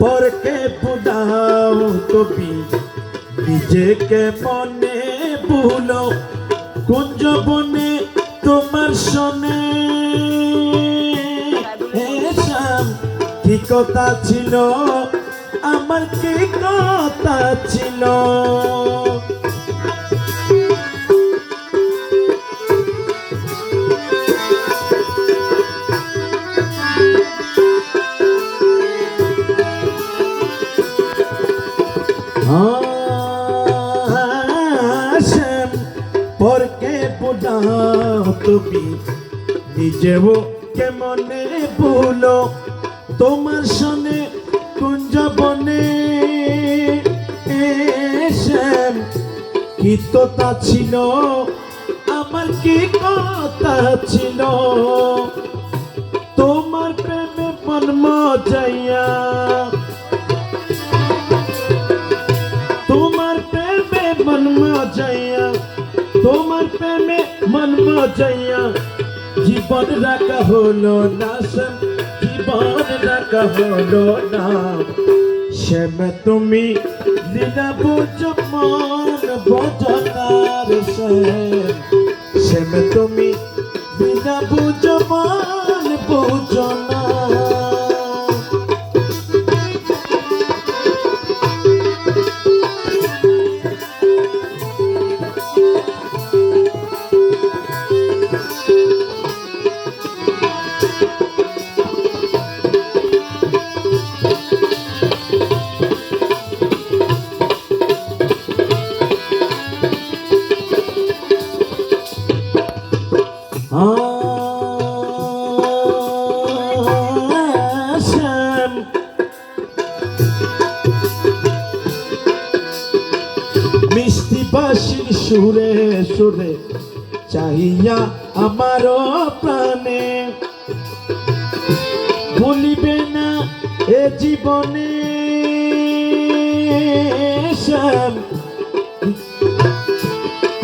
পরকে বুদাও কবি নিজেকে মনে ভুলো, কুঞ্জ বনে তোমার সনে কি কথা ছিল? আমার কি কথা ছিল? আসেম পরকে বুঝাও তুমি। নিজেও কেমনে ভুলো? তোমার সনে কুঞ্জ বনে এসেম। তোতা ছিল? আমার কি কথা ছিল? তোমার প্রেমে মন মজাইয়া মন মজাইয়া, জীবন রাখা হলো না জীবন রাখা হলো না। শ্যাম, তুমি লীলা বুঝ মন শ্যাম শ্যাম, তুমি লীলা বুঝ মন মিষ্টি বাসির সুরে সুরে চাহিয়া আমারও প্রাণে। ভুলিবে না এ জীবনে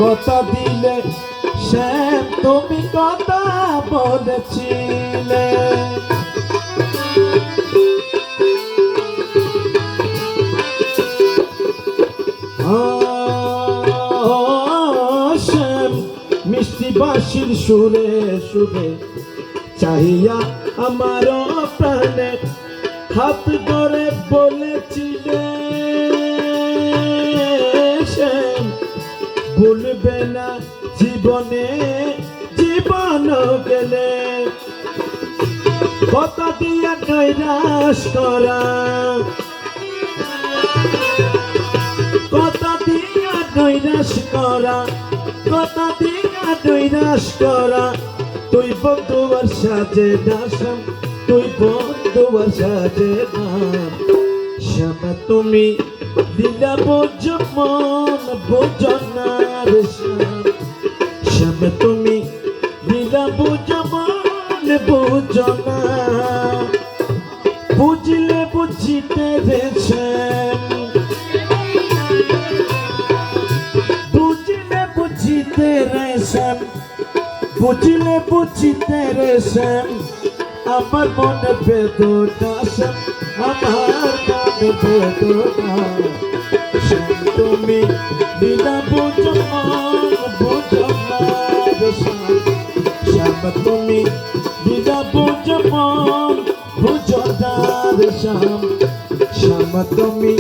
কথা দিলে শ্যাম তুমি কথা বলেছিলে। মিষ্টি বাসির সুরে সুরে চাহিয়া আমার প্রাণে হাত ধরে বলেছিলে জীবনে জীবন গেলে, কথা দিয়া নৈরাশ করা। কথা দিয়া নৈরাশ করা, কথা দিয়া নৈরাশ করা। তুই বন্ধু সাজে না শ্যাম তুই বন্ধু আর সাজে না। শ্যাম তুমি দিলা বোঝ মন বোঝ না শ্যাম শ্যাম তুমি দিলা বোঝ বোঝ না। বুঝলে বুঝিতে রে শ্যাম বুঝলে বুঝিতে রে শ্যাম বুঝলে বুঝিতে রে আমার মনে বেদনা আমার মনে বেদনা তুমি দিলা বুঝ মন শ্যাম তুমি দিলা বুঝ মন বুঝ শ্যাম। শ্যাম তুমি